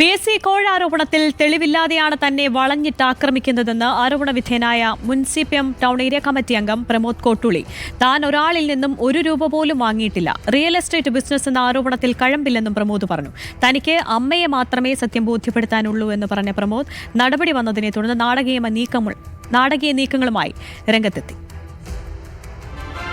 P S C കോഴാരോപണത്തിൽ തെളിവില്ലാതെയാണ് തന്നെ വളഞ്ഞിട്ട് ആക്രമിക്കുന്നതെന്ന് ആരോപണ വിധേയനായ മുൻ C P M town area committee അംഗം പ്രമോദ് കോട്ടുളി താൻ ഒരാളിൽ നിന്നും ഒരു രൂപ പോലും വാങ്ങിയിട്ടില്ല. റിയൽ എസ്റ്റേറ്റ് ബിസിനസ് എന്ന ആരോപണത്തിൽ കഴമ്പില്ലെന്നും പ്രമോദ് പറഞ്ഞു. തനിക്ക് അമ്മയെ മാത്രമേ സത്യം ബോധ്യപ്പെടുത്താനുള്ളൂ എന്ന് പറഞ്ഞ പ്രമോദ് നടപടി വന്നതിനെ തുടർന്ന് നാടകീയ നീക്കങ്ങൾ നാടകീയ നീക്കങ്ങളുമായി രംഗത്തെത്തി.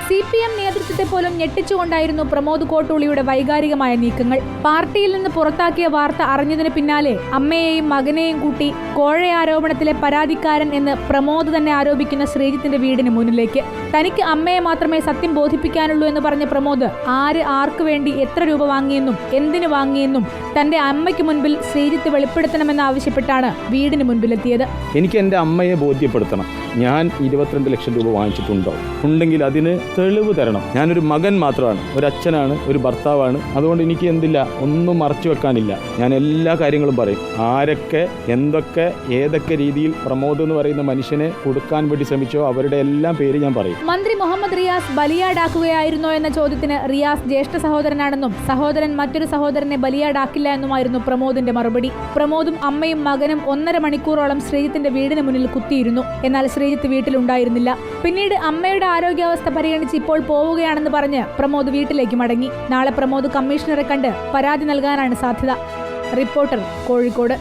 സി പി എം നേതൃത്വത്തെ പോലും ഞെട്ടിച്ചുകൊണ്ടായിരുന്നു പ്രമോദ് കോട്ടൂളിയുടെ വൈകാരികമായ നീക്കങ്ങൾ. പാർട്ടിയിൽ നിന്ന് പുറത്താക്കിയ വാർത്ത അറിഞ്ഞതിന് പിന്നാലെ അമ്മയെയും മകനെയും കൂട്ടി കോഴ ആരോപണത്തിലെ പരാതിക്കാരൻ എന്ന് പ്രമോദ് തന്നെ ആരോപിക്കുന്ന ശ്രീജിത്തിന്റെ വീടിന് മുന്നിലേക്ക്. തനിക്ക് അമ്മയെ മാത്രമേ സത്യം ബോധിപ്പിക്കാനുള്ളൂ എന്ന് പറഞ്ഞ പ്രമോദ് ആര് ആർക്ക് വേണ്ടി എത്ര രൂപ വാങ്ങിയെന്നും എന്തിനു വാങ്ങിയെന്നും തന്റെ അമ്മയ്ക്ക് മുൻപിൽ ശ്രീജിത്ത് വെളിപ്പെടുത്തണമെന്ന് ആവശ്യപ്പെട്ടാണ് വീടിന് മുൻപിലെത്തിയത്. എനിക്ക് എന്റെ അമ്മയെ ബോധ്യപ്പെടുത്തണം. ഞാൻ ഇരുപത്തിരണ്ട് ലക്ഷം രൂപ വാങ്ങിച്ചിട്ടുണ്ടോ? ഉണ്ടെങ്കിൽ അതിന് തെളിവ് തരണം. ഞാനൊരു മകൻ മാത്രമാണ്. ഒരു അച്ഛനാണ് ഒരു ഭർത്താവാണ്. അതുകൊണ്ട് എനിക്ക് എന്തില്ല? ഒന്നും മറച്ചു വെക്കാനില്ല. ഞാൻ എല്ലാ കാര്യങ്ങളും പറയും. ആരൊക്കെ എന്തൊക്കെ ഏതൊക്കെ രീതിയിൽ പ്രമോദ് എന്ന് പറയുന്ന മനുഷ്യനെ കൊടുക്കാൻ വേണ്ടി ശ്രമിച്ചോ അവരുടെ എല്ലാം പേര് ഞാൻ പറയും. മന്ത്രി മുഹമ്മദ് റിയാസ് ബലിയാടാക്കുകയായിരുന്നോ എന്ന ചോദ്യത്തിന് റിയാസ് ജ്യേഷ്ഠ സഹോദരനാണെന്നും സഹോദരൻ മറ്റൊരു സഹോദരനെ ബലിയാടാക്കില്ല എന്നുമായിരുന്നു പ്രമോദിന്റെ മറുപടി. പ്രമോദും അമ്മയും മകനും ഒന്നര മണിക്കൂറോളം ശ്രീജിത്തിന്റെ വീടിന് മുന്നിൽ കുത്തിയിരുന്നു. എന്നാൽ ശ്രീജിത്ത് വീട്ടിലുണ്ടായിരുന്നില്ല. പിന്നീട് അമ്മയുടെ ആരോഗ്യാവസ്ഥ പരിഗണിച്ച് ഇപ്പോൾ പോവുകയാണെന്ന് പറഞ്ഞ് പ്രമോദ് വീട്ടിലേക്ക് മടങ്ങി. നാളെ പ്രമോദ് കമ്മീഷണറെ കണ്ട് പരാതി നൽകാനാണ് സാധ്യത. റിപ്പോർട്ടർ കോഴിക്കോട്.